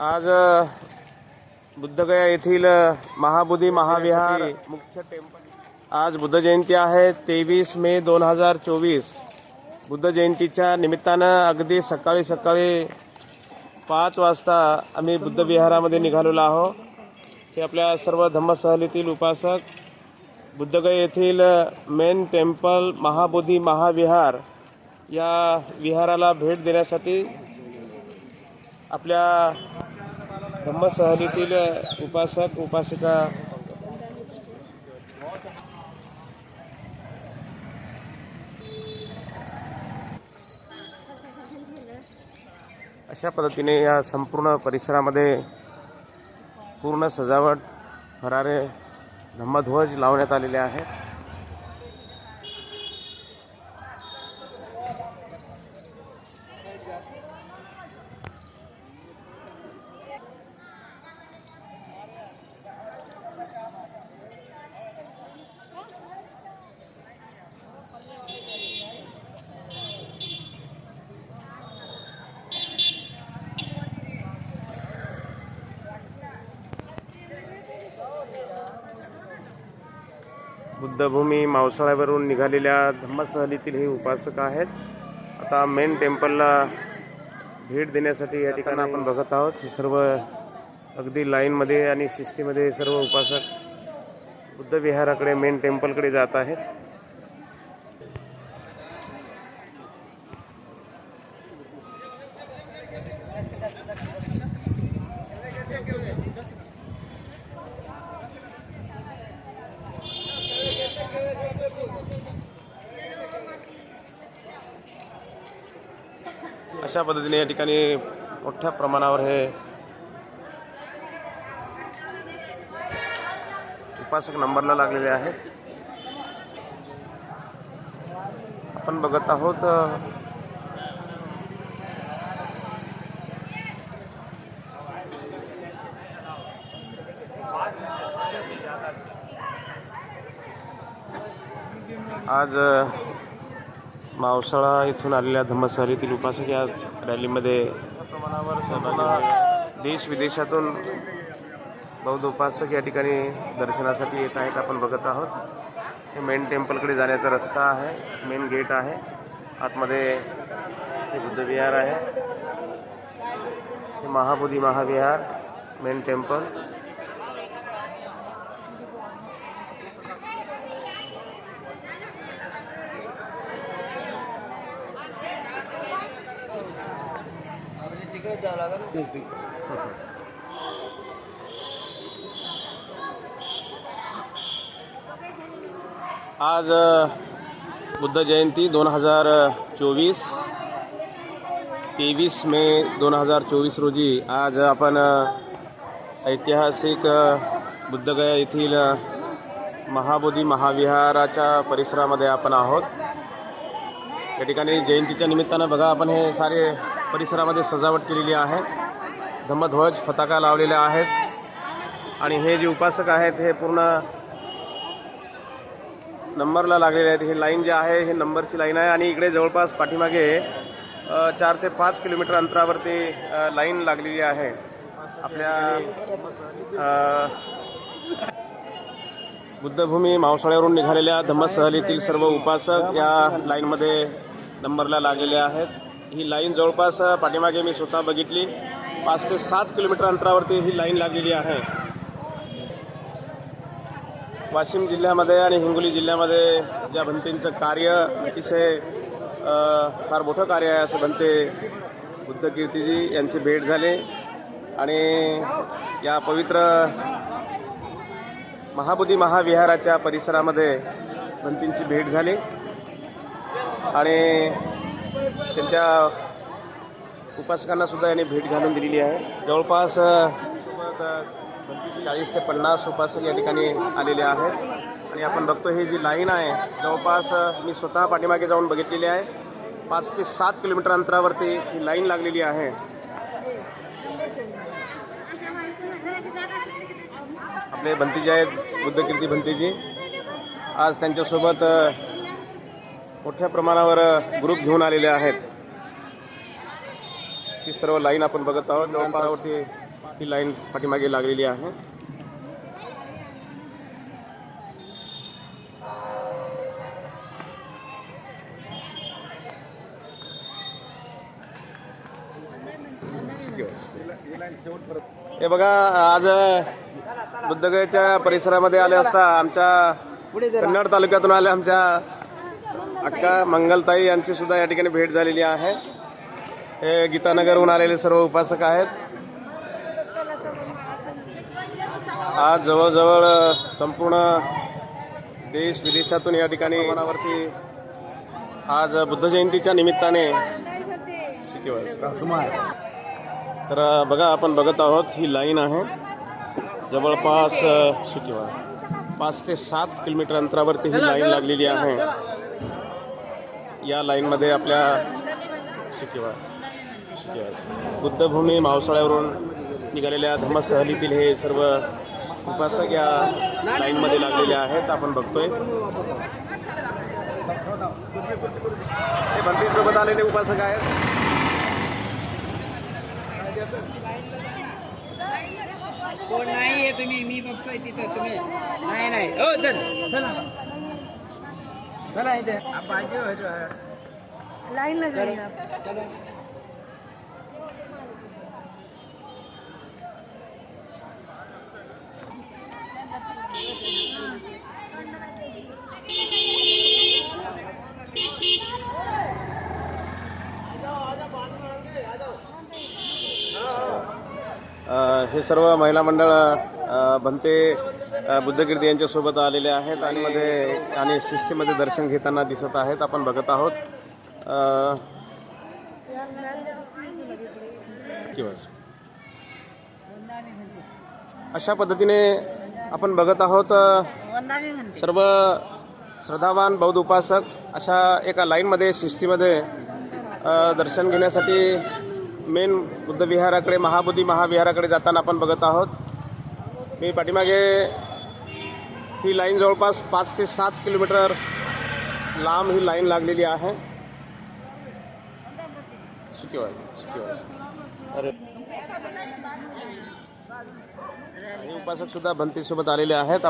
आज बुद्धगया येथील अ, महाबोधी महाविहार मुख्य टेम्पल. आज बुद्ध जयंती आहे तेवीस मे दोन हजार चोवीस. बुद्ध जयंतीच्या निमित्तानं अगदी सकाळी सकाळी पाच वाजता आम्ही बुद्ध विहारामध्ये निघालेलो आहोत. हे आपल्या सर्व धम्मसहलीतील उपासक बुद्धगया येथील मेन टेम्पल महाबोधी महाविहार या विहाराला भेट देण्यासाठी आपल्या धम्मसहलीतील उपासक उपासिका. अशा पद्धतीने या संपूर्ण परिसरामध्ये पूर्ण सजावट फरारे धम्मध्वज लावण्यात आलेले आहेत. बुद्धभूमी मावसाळ्यावरून निघालेल्या धम्मसहलीतील हे उपासक आहेत. आता मेन टेम्पलला भेट देण्यासाठी या ठिकाणी आपण बघत आहोत. हे सर्व अगदी लाईनमध्ये आणि शिस्तीमध्ये सर्व उपासक बुद्ध विहाराकडे मेन टेम्पलकडे जात आहेत अशा पद्धतीने या ठिकाणी मोठ्या प्रमाणावर हे उपासक नंबरला लागलेले आहेत. आपण बघत आहोत आज मावसाळा इथून आलेल्या धम्मसहलीतील उपासक या रॅलीमध्ये देश विदेशातून बौद्ध उपासक या ठिकाणी दर्शनासाठी येत आहेत. आपण बघत आहोत. हे मेन टेम्पलकडे जाण्याचा रस्ता आहे. मेन गेट आहे. आतमध्ये हे बुद्धविहार आहे. हे महाबोधी महाविहार मेन टेम्पल. आज बुद्ध जयंती दोन हजार चोवीस. तेवीस मे दोन हजार चोवीस रोजी आज आपण ऐतिहासिक बुद्धगया येथील महाबोधी महाविहाराच्या परिसरामध्ये आपण आहोत. या ठिकाणी जयंतीच्या निमित्तानं बघा आपण हे सारे परिसरामध्ये सजावट केलेली आहे. धम्मध्वज फताका लावलेल्या आहेत. आणि हे जे उपासक आहेत हे पूर्ण नंबरला लागलेले आहेत. हे लाईन जे आहे हे नंबरची लाईन आहे. आणि इकडे जवळपास पाठीमागे चार ते पाच किलोमीटर अंतरावरती लाईन लागलेली आहे. आपल्या बुद्धभूमी मावसाळ्यावरून निघालेल्या धम्मसहलीतील सर्व उपासक या लाईनमध्ये नंबरला लागलेले आहेत. ही लाईन जवळपास पाठीमागे मी स्वतः बघितली. पाच ते सात किलोमीटर अंतरावरती ही लाईन लागलेली आहे. वाशिम जिल्ह्यामध्ये आणि हिंगोली जिल्ह्यामध्ये ज्या भंतेंचं कार्य अतिशय फार मोठं कार्य आहे असं भंते बुद्धकीर्तीजी यांची भेट झाली. आणि या पवित्र महाबुद्धी महाविहाराच्या परिसरामध्ये भंतींची भेट झाली. आणि त्यांच्या उपासकांना सुद्धा यांनी भेट घालून दिलेली आहे. जवळपास चाळीस ते पन्नास उपासक या ठिकाणी आलेले आहेत. आणि आपण बघतो ही जी लाईन आहे जवळपास मी स्वतः पाठीमागे जाऊन बघितलेली आहे. पाच ते सात किलोमीटर अंतरावरती ही लाईन लागलेली आहे. आपले भंतीजी आहेत बुद्धकीर्ती भंतीजी. आज त्यांच्यासोबत मोठ्या प्रमाणावर ग्रुप घेऊन आलेले आहेत. ही सर्व लाईन आपण बघत आहोत. जवळपासवरती ही लाईन पाठीमागे लागलेली आहे. हे बघा आज बुद्धगयाच्या परिसरामध्ये आले असता आमच्या कन्नड तालुक्यातून आले आमच्या अक्का मंगलताई यांची सुद्धा या ठिकाणी भेट झालेली आहे. हे गीतानगरहून आलेले सर्व उपासक आहेत. आज जवळजवळ संपूर्ण देश विदेशातून या ठिकाणी मनावरती आज बुद्ध जयंतीच्या निमित्ताने तर बघा आपण बघत आहोत ही लाईन आहे. जवळपास अ, पाच ते सात किलोमीटर अंतरावरती ही लाईन लागलेली आहे. या लाईनमध्ये आपल्या शिकिवा बुद्धभूमी मावसाळ्यावरून निघालेल्या धम्मसहलीतील हे सर्व उपासक या लाईनमध्ये लागलेले आहेत. आपण बघतोय. हे बंदीसोबत आलेले उपासक आहेत. कोण नाही आहे तुम्ही. मी बघतोय तिथं तुम्ही. नाही नाही. हो चल. इथे. हो है. लगाइए आप चलो. हे सर्व महिला मंडळ भंते बुद्धकीर्ती यांच्यासोबत आलेले आहेत आणि मध्ये आणि शिस्तीमध्ये दर्शन घेताना दिसत आहेत आपण बघत आहोत. किंवा- अशा पद्धतीने आपण बघत आहोत सर्व श्रद्धावान बौद्ध उपासक अशा एका लाईनमध्ये शिस्तीमध्ये दर्शन घेण्यासाठी मेन बुद्ध विहाराकडे महाबोधी महाविहाराकडे जाताना आपण बघत आहोत. मी पाठीमागे ही लाईन जवळपास पाच ते सात किलोमीटर लांब ही आहे. शिकेवाय शिकेवाय अरे. उपासक सुद्धा भंतीसोबत आलेले आहेत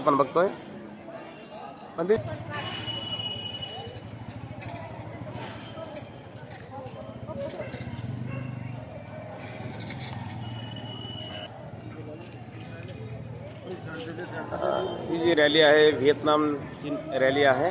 ही रॅली आहे व्हिएतनामची रॅली आहे।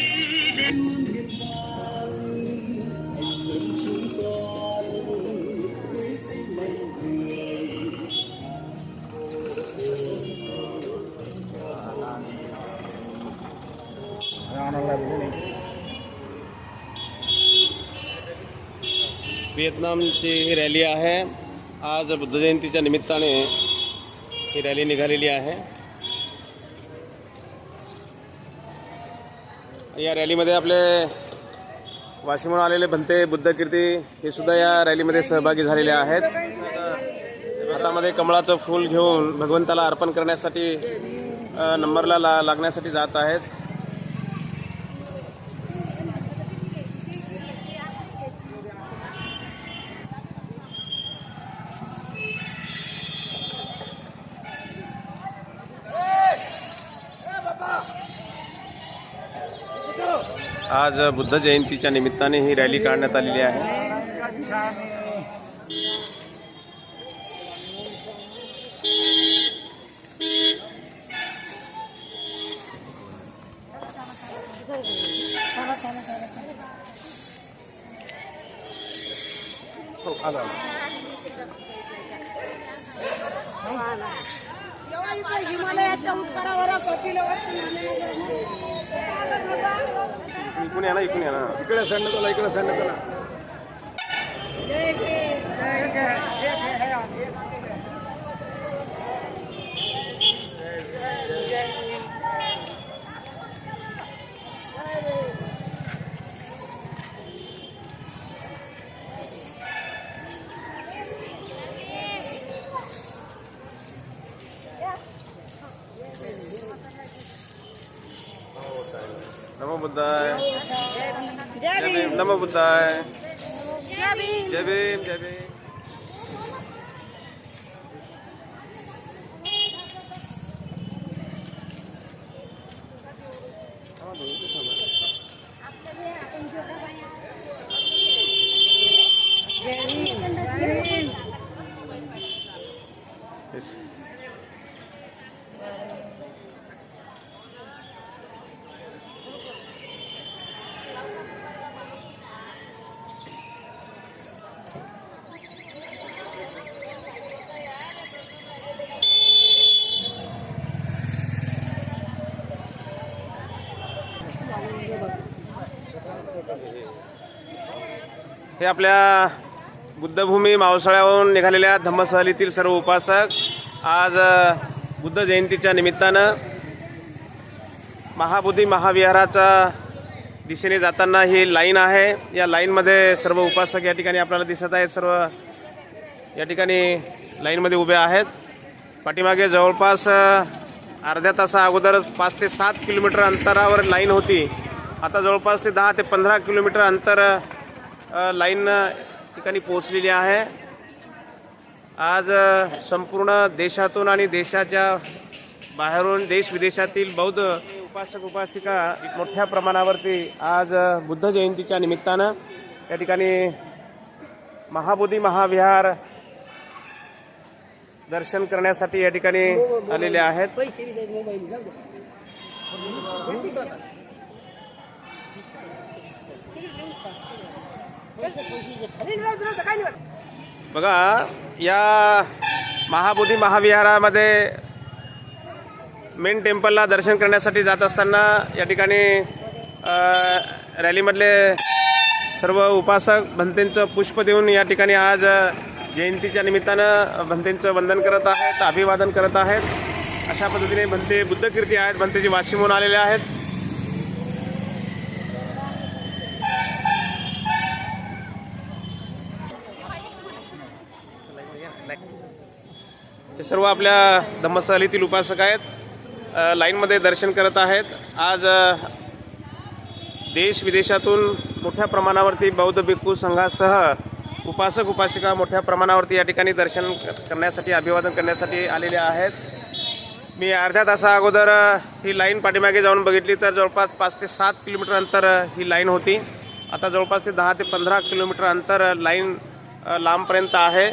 व्हिएतनामची ही रॅली आहे. आज बुद्ध जयंतीच्या निमित्ताने ही रॅली निघालेली आहे. या रॅलीमध्ये आपले वाशिमहून आलेले भंते बुद्धकीर्ती हे सुद्धा या रॅलीमध्ये सहभागी झालेले आहेत. हातामध्ये कमळाचं फूल घेऊन भगवंताला अर्पण करण्यासाठी नंबरला ला लागण्यासाठी जात आहेत. आज बुद्ध जयंतीच्या निमित्ताने ही रॅली काढण्यात आलेली आहे. इकडून या ना इकडून या ना. इकडे संड चला इकडे संड चला નમો બુદ્ધાય. જય ભીમ. નમો બુદ્ધાય. જય ભીમ. જય ભીમ જય ભીમ. हे आपल्या बुद्धभूमी मावसाळ्यावरून निघालेल्या धम्मसहलीतील सर्व उपासक आज बुद्ध जयंतीच्या निमित्तानं महाबुद्धी महाविहाराच्या दिशेने जाताना ही लाईन आहे. या लाईनमध्ये सर्व उपासक या ठिकाणी आपल्याला दिसत आहेत. सर्व या ठिकाणी लाईनमध्ये उभे आहेत. पाठीमागे जवळपास अर्ध्या तासा अगोदरच पाच ते सात किलोमीटर अंतरावर लाईन होती. आता जवळपास ते दहा ते पंधरा किलोमीटर अंतर लाईन ठिकाणी पोहोचलेली आहे. आज संपूर्ण देशातून आणि देशाच्या बाहेरून देश विदेशातील बौद्ध उपासक उपासिका मोठ्या प्रमाणावरती आज बुद्ध जयंतीच्या निमित्तानं या ठिकाणी महाबोधी महाविहार दर्शन करण्यासाठी या ठिकाणी आलेले आहेत. बघा या महाबोधी महाविहारामध्ये मेन टेम्पलला दर्शन करण्यासाठी जात असताना या ठिकाणी रॅलीमधले सर्व उपासक भंतेंचं पुष्प देऊन या ठिकाणी आज जयंतीच्या निमित्तानं भंतेंचं वंदन करत आहेत अभिवादन करत आहेत. अशा पद्धतीने भंते बुद्धकीर्ती आहेत भंतेची वाशी म्हणून आलेले आहेत. हे सर्व आपल्या धम्मसहलीतील उपासक आहेत. लाईनमध्ये दर्शन करत आहेत. आज देश विदेशातून मोठ्या प्रमाणावरती बौद्ध भिक्खू संघासह उपासक उपासिका मोठ्या प्रमाणावरती या ठिकाणी दर्शन करण्यासाठी अभिवादन करण्यासाठी आलेले आहेत. मी अर्ध्या तासा अगोदर ही लाईन पाठीमागे जाऊन बघितली तर जवळपास पाच ते सात किलोमीटर अंतर ही लाईन होती. आता जवळपास ते दहा ते पंधरा किलोमीटर अंतर लाईन लांबपर्यंत आहे.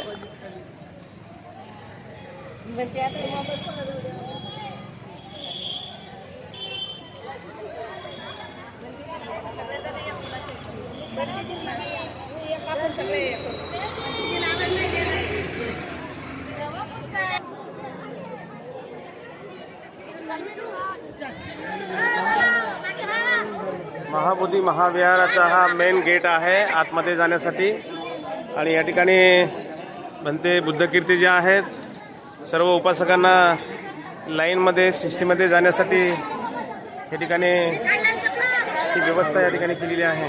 महाबोधी महाविहाराचा हा मेन गेट आहे आतमध्ये जाण्यासाठी. आणि या ठिकाणी म्हणते बुद्धकीर्ती जे आहेत सर्व उपासकांना लाईनमध्ये शिस्तीमध्ये जाण्यासाठी या ठिकाणी ही व्यवस्था या ठिकाणी केलेली आहे.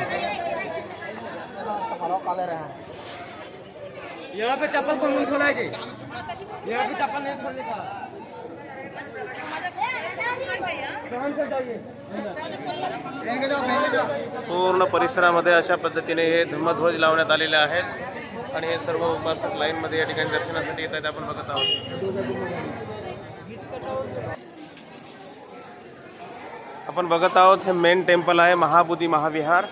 यहाँ पे चप्पल कौन कौन खोलाएंगे यहाँ पे चप्पल नहीं खोलने का। पहन कर जाइए पूर्ण परिसरामध्ये अशा पद्धतीने हे धम्मध्वज लावण्यात आलेले आहेत. आणि हे सर्व उपासक लाईनमध्ये या ठिकाणी दर्शनासाठी येत आहेत आपण बघत आहोत. आपण बघत आहोत हे मेन टेम्पल आहे महाबुद्धी महाविहार.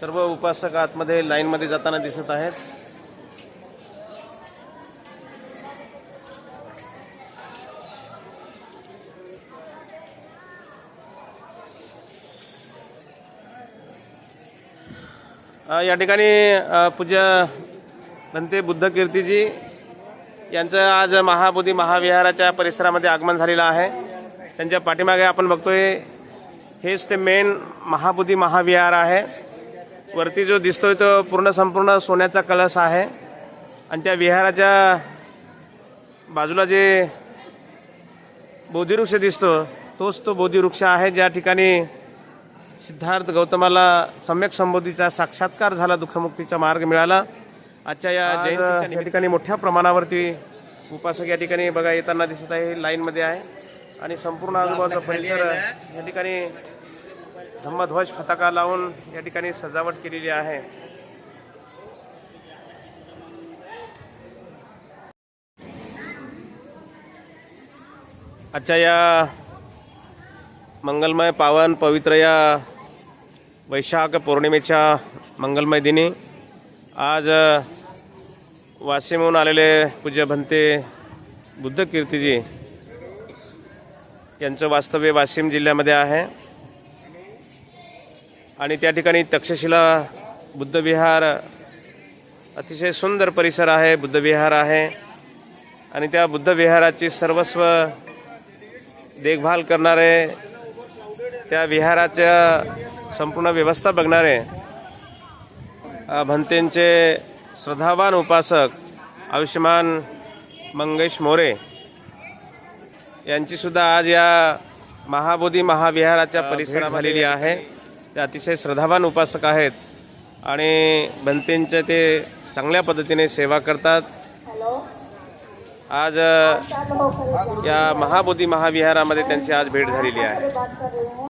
सर्व उपासक आतमध्ये लाईनमध्ये जाताना दिसत आहेत. या ठिकाणी पूज्य बनते बुद्ध कीर्तीजी यांचं आज महाबोधी महाविहाराच्या परिसरामध्ये आगमन झालेलं आहे. त्यांच्या पाठीमागे आपण बघतोय हेच ते मेन महाबोधी महाविहार आहे. वरती जो दिसतोय तो पूर्ण संपूर्ण सोन्याचा कलश आहे. आणि त्या विहाराच्या बाजूला जे बोधिवृक्ष दिसतो तोच तो बोधिवृक्ष आहे. ज्या ठिकाणी सिद्धार्थ गौतमाला सम्यक संबोधीचा साक्षात्कार झाला दुःखमुक्तीचा मार्ग मिळाला. आजच्या या जयंतीच्या या ठिकाणी मोठ्या प्रमाणावरती उपासक या ठिकाणी बघा येताना दिसत आहे लाईनमध्ये आहे. आणि संपूर्ण आजूबाजूचा परिसर या ठिकाणी धम्मध्वज पताका लावून या ठिकाणी सजावट केलेली आहे. आजच्या या मंगलमय पावन पवित्र या वैशाख पौर्णिमेच्या मंगलमय दिनी आज वाशिमहून आलेले पूज्य भंते बुद्ध कीर्तीजी यांचं वास्तव्य वाशिम जिल्ह्यामध्ये आहे. आणि त्या ठिकाणी तक्षशिला बुद्धविहार अतिशय सुंदर परिसर आहे बुद्धविहार आहे. आणि त्या बुद्धविहाराची सर्वस्व देखभाल करणारे त्या विहाराच्या संपूर्ण व्यवस्था बघणारे भंतेंचे श्रद्धावान उपासक आयुष्यमान मंगेश मोरे यांची सुद्धा आज या महाबोधी महाविहाराच्या परिसरात झालेली आहे. ते अतिशय श्रद्धावान उपासक आहेत आणि भंतेंचे ते चांगल्या पद्धतीने सेवा करतात. आज या महाबोधी महाविहारामध्ये त्यांची आज भेट झालेली आहे.